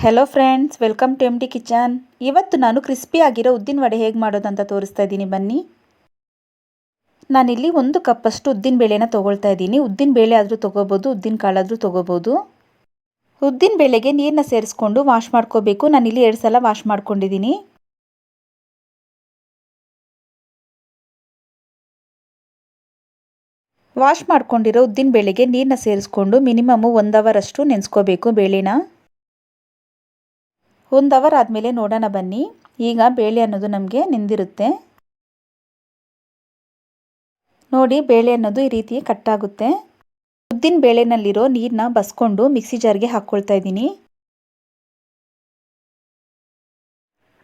Hello friends welcome to M D kitchen ಇವತ್ತು ನಾನು crispy ಆಗಿರೋ ಉದ್ದಿನ ವಡೆ ಹೇಗೆ ಮಾಡೋದು ಅಂತ ತೋರಿಸ್ತಾ ಇದ್ದೀನಿ, ಬನ್ನಿ. ನಾನಿಲ್ಲಿ ಒಂದು ಕಪ್ಪಷ್ಟು ಉದ್ದಿನ ಬೇಳೆನ ತೊಗೊಳ್ತಾ ಇದ್ದೀನಿ. ಉದ್ದಿನ ಬೇಳೆ ಆದರೂ ತೊಗೋಬೋದು, ಉದ್ದಿನ ಕಾಳಾದರೂ ತೊಗೋಬೋದು. ಉದ್ದಿನ ಬೇಳೆಗೆ ನೀರನ್ನ ಸೇರಿಸ್ಕೊಂಡು ವಾಶ್ ಮಾಡ್ಕೋಬೇಕು. ನಾನಿಲ್ಲಿ ಎರಡು ಸಲ ವಾಶ್ ಮಾಡ್ಕೊಂಡಿದ್ದೀನಿ. ವಾಶ್ ಮಾಡ್ಕೊಂಡಿರೋ ಉದ್ದಿನ ಬೇಳೆಗೆ ನೀರನ್ನ ಸೇರಿಸ್ಕೊಂಡು ಮಿನಿಮಮ್ಮು ಒಂದು ಅವರ್ ಅಷ್ಟು ನೆನೆಸ್ಕೋಬೇಕು ಬೇಳೆನ. ಒಂದು ಅವರ್ ಆದಮೇಲೆ ನೋಡೋಣ ಬನ್ನಿ. ಈಗ ಬೇಳೆ ಅನ್ನೋದು ನಮಗೆ ನಿಂದಿರುತ್ತೆ. ನೋಡಿ, ಬೇಳೆ ಅನ್ನೋದು ಈ ರೀತಿ ಕಟ್ಟಾಗುತ್ತೆ ಉದ್ದಿನ ಬೇಳೆನಲ್ಲಿರೋ ನೀರನ್ನ ಬಸ್ಕೊಂಡು ಮಿಕ್ಸಿ ಜಾರ್ಗೆ ಹಾಕ್ಕೊಳ್ತಾ ಇದ್ದೀನಿ.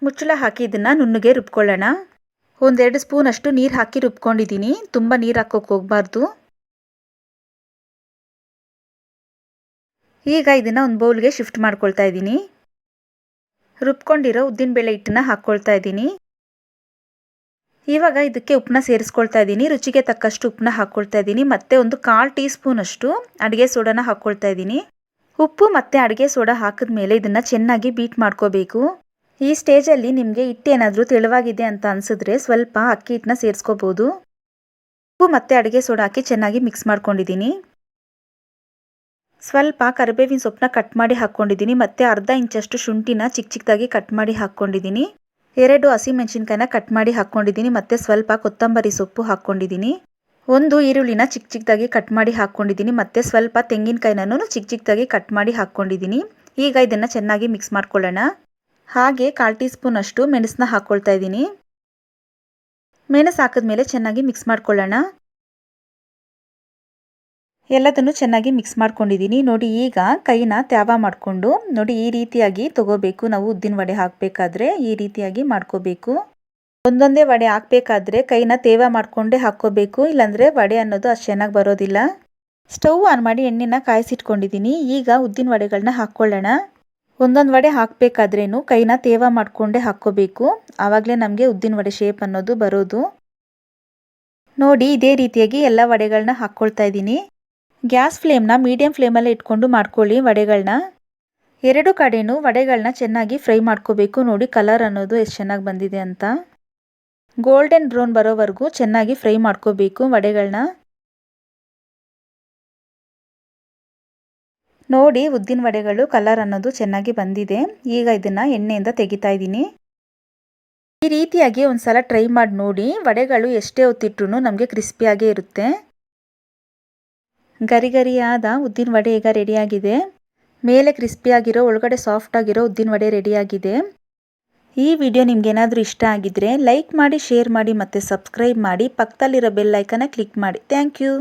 ಮುಚ್ಚಳ ಹಾಕಿ ಇದನ್ನು ನುಣ್ಣಗೆ ರುಬ್ಕೊಳ್ಳೋಣ. ಒಂದೆರಡು ಸ್ಪೂನ್ ಅಷ್ಟು ನೀರು ಹಾಕಿ ರುಬ್ಕೊಂಡಿದ್ದೀನಿ. ತುಂಬ ನೀರು ಹಾಕೋಕೆ ಹೋಗಬಾರ್ದು. ಈಗ ಇದನ್ನು ಒಂದು ಬೌಲ್ಗೆ ಶಿಫ್ಟ್ ಮಾಡ್ಕೊಳ್ತಾ ಇದ್ದೀನಿ. ರುಬ್ಕೊಂಡಿರೋ ಉದ್ದಿನಬೇಳೆ ಹಿಟ್ಟನ್ನ ಹಾಕ್ಕೊಳ್ತಾ ಇದ್ದೀನಿ. ಇವಾಗ ಇದಕ್ಕೆ ಉಪ್ಪನ್ನ ಸೇರಿಸ್ಕೊಳ್ತಾ ಇದ್ದೀನಿ. ರುಚಿಗೆ ತಕ್ಕಷ್ಟು ಉಪ್ಪನ್ನ ಹಾಕ್ಕೊಳ್ತಾ ಇದ್ದೀನಿ. ಮತ್ತೆ ಒಂದು ಕಾಲು ಟೀ ಸ್ಪೂನಷ್ಟು ಅಡುಗೆ ಸೋಡಾನ ಹಾಕ್ಕೊಳ್ತಾ ಇದ್ದೀನಿ. ಉಪ್ಪು ಮತ್ತು ಅಡುಗೆ ಸೋಡಾ ಹಾಕಿದ ಮೇಲೆ ಇದನ್ನು ಚೆನ್ನಾಗಿ ಬೀಟ್ ಮಾಡ್ಕೋಬೇಕು. ಈ ಸ್ಟೇಜಲ್ಲಿ ನಿಮಗೆ ಹಿಟ್ಟೇನಾದರೂ ತೆಳುವಾಗಿದೆ ಅಂತ ಅನಿಸಿದ್ರೆ ಸ್ವಲ್ಪ ಅಕ್ಕಿ ಹಿಟ್ಟನ್ನ ಸೇರಿಸ್ಕೋಬೋದು. ಉಪ್ಪು ಮತ್ತು ಅಡುಗೆ ಸೋಡಾ ಹಾಕಿ ಚೆನ್ನಾಗಿ ಮಿಕ್ಸ್ ಮಾಡ್ಕೊಂಡಿದ್ದೀನಿ. ಸ್ವಲ್ಪ ಕರಿಬೇವಿನ ಸೊಪ್ಪನ್ನ ಕಟ್ ಮಾಡಿ ಹಾಕ್ಕೊಂಡಿದ್ದೀನಿ ಮತ್ತು ಅರ್ಧ ಇಂಚಷ್ಟು ಶುಂಠಿನ ಚಿಕ್ಕ ಚಿಕ್ಕದಾಗಿ ಕಟ್ ಮಾಡಿ ಹಾಕ್ಕೊಂಡಿದ್ದೀನಿ ಎರಡು ಹಸಿಮೆಣಸಿನ್ಕಾಯಿನ ಕಟ್ ಮಾಡಿ ಹಾಕ್ಕೊಂಡಿದ್ದೀನಿ ಮತ್ತು ಸ್ವಲ್ಪ ಕೊತ್ತಂಬರಿ ಸೊಪ್ಪು ಹಾಕ್ಕೊಂಡಿದ್ದೀನಿ ಒಂದು ಈರುಳ್ಳಿನ ಚಿಕ್ಕ ಚಿಕ್ಕದಾಗಿ ಕಟ್ ಮಾಡಿ ಹಾಕ್ಕೊಂಡಿದ್ದೀನಿ ಮತ್ತು ಸ್ವಲ್ಪ ತೆಂಗಿನಕಾಯಿನೂ ಚಿಕ್ಕ ಚಿಕ್ಕದಾಗಿ ಕಟ್ ಮಾಡಿ ಹಾಕ್ಕೊಂಡಿದ್ದೀನಿ ಈಗ ಇದನ್ನು ಚೆನ್ನಾಗಿ ಮಿಕ್ಸ್ ಮಾಡ್ಕೊಳ್ಳೋಣ. ಹಾಗೆ ಕಾಲು ಟೀ ಸ್ಪೂನ್ ಅಷ್ಟು ಮೆಣಸನ್ನ ಹಾಕ್ಕೊಳ್ತಾ ಇದ್ದೀನಿ. ಮೆಣಸು ಹಾಕಿದ್ಮೇಲೆ ಚೆನ್ನಾಗಿ ಮಿಕ್ಸ್ ಮಾಡ್ಕೊಳ್ಳೋಣ. ಎಲ್ಲದನ್ನು ಚೆನ್ನಾಗಿ ಮಿಕ್ಸ್ ಮಾಡ್ಕೊಂಡಿದ್ದೀನಿ. ನೋಡಿ ಈಗ ಕೈನ ತ್ಯಾವ ಮಾಡಿಕೊಂಡು, ನೋಡಿ ಈ ರೀತಿಯಾಗಿ ತಗೋಬೇಕು. ನಾವು ಉದ್ದಿನ ವಡೆ ಹಾಕಬೇಕಾದ್ರೆ ಈ ರೀತಿಯಾಗಿ ಮಾಡ್ಕೋಬೇಕು. ಒಂದೊಂದೇ ವಡೆ ಹಾಕಬೇಕಾದ್ರೆ ಕೈನ ತೇವ ಮಾಡಿಕೊಂಡೇ ಹಾಕ್ಕೋಬೇಕು. ಇಲ್ಲಾಂದರೆ ವಡೆ ಅನ್ನೋದು ಅಷ್ಟು ಚೆನ್ನಾಗಿ ಬರೋದಿಲ್ಲ. ಸ್ಟವ್ ಆನ್ ಮಾಡಿ ಎಣ್ಣೆನ ಕಾಯಿಸಿಟ್ಕೊಂಡಿದ್ದೀನಿ. ಈಗ ಉದ್ದಿನ ವಡೆಗಳನ್ನ ಹಾಕ್ಕೊಳ್ಳೋಣ. ಒಂದೊಂದು ವಡೆ ಹಾಕಬೇಕಾದ್ರೇನು ಕೈನ ತೇವ ಮಾಡಿಕೊಂಡೇ ಹಾಕ್ಕೋಬೇಕು. ಆವಾಗಲೇ ನಮಗೆ ಉದ್ದಿನ ವಡೆ ಶೇಪ್ ಅನ್ನೋದು ಬರೋದು. ನೋಡಿ ಇದೇ ರೀತಿಯಾಗಿ ಎಲ್ಲ ವಡೆಗಳನ್ನ ಹಾಕ್ಕೊಳ್ತಾ ಇದ್ದೀನಿ. ಗ್ಯಾಸ್ ಫ್ಲೇಮ್ನ ಮೀಡಿಯಂ ಫ್ಲೇಮಲ್ಲಿ ಇಟ್ಕೊಂಡು ಮಾಡ್ಕೊಳ್ಳಿ ವಡೆಗಳನ್ನ ಎರಡು ಕಡೆಯೂ ವಡೆಗಳನ್ನ ಚೆನ್ನಾಗಿ ಫ್ರೈ ಮಾಡ್ಕೋಬೇಕು. ನೋಡಿ ಕಲರ್ ಅನ್ನೋದು ಎಷ್ಟು ಚೆನ್ನಾಗಿ ಬಂದಿದೆ ಅಂತ. ಗೋಲ್ಡನ್ ಬ್ರೌನ್ ಬರೋವರೆಗೂ ಚೆನ್ನಾಗಿ ಫ್ರೈ ಮಾಡ್ಕೋಬೇಕು ವಡೆಗಳನ್ನ ನೋಡಿ ಉದ್ದಿನ ವಡೆಗಳು, ಕಲರ್ ಅನ್ನೋದು ಚೆನ್ನಾಗಿ ಬಂದಿದೆ. ಈಗ ಇದನ್ನು ಎಣ್ಣೆಯಿಂದ ತೆಗಿತಾ ಇದ್ದೀನಿ. ಈ ರೀತಿಯಾಗಿ ಒಂದು ಸಲ ಟ್ರೈ ಮಾಡಿ ನೋಡಿ. ವಡೆಗಳು ಎಷ್ಟೇ ಹೊತ್ತಿಟ್ರೂ ನಮಗೆ ಕ್ರಿಸ್ಪಿಯಾಗೇ ಇರುತ್ತೆ. ಗರಿ ಗರಿಯಾದ ಉದ್ದಿನ ವಡೆ ಈಗ ರೆಡಿಯಾಗಿದೆ. ಮೇಲೆ ಕ್ರಿಸ್ಪಿಯಾಗಿರೋ ಒಳಗಡೆ ಸಾಫ್ಟ್ ಆಗಿರೋ ಉದ್ದಿನ ವಡೆ ರೆಡಿಯಾಗಿದೆ. ಈ ವಿಡಿಯೋ ನಿಮ್ಗೇನಾದರೂ ಇಷ್ಟ ಆಗಿದ್ರೆ ಲೈಕ್ ಮಾಡಿ ಶೇರ್ ಮಾಡಿ ಮತ್ತು ಸಬ್ಸ್ಕ್ರೈಬ್ ಮಾಡಿ. ಪಕ್ಕದಲ್ಲಿರೋ ಬೆಲ್ ಐಕನ್ನ ಕ್ಲಿಕ್ ಮಾಡಿ. Thank you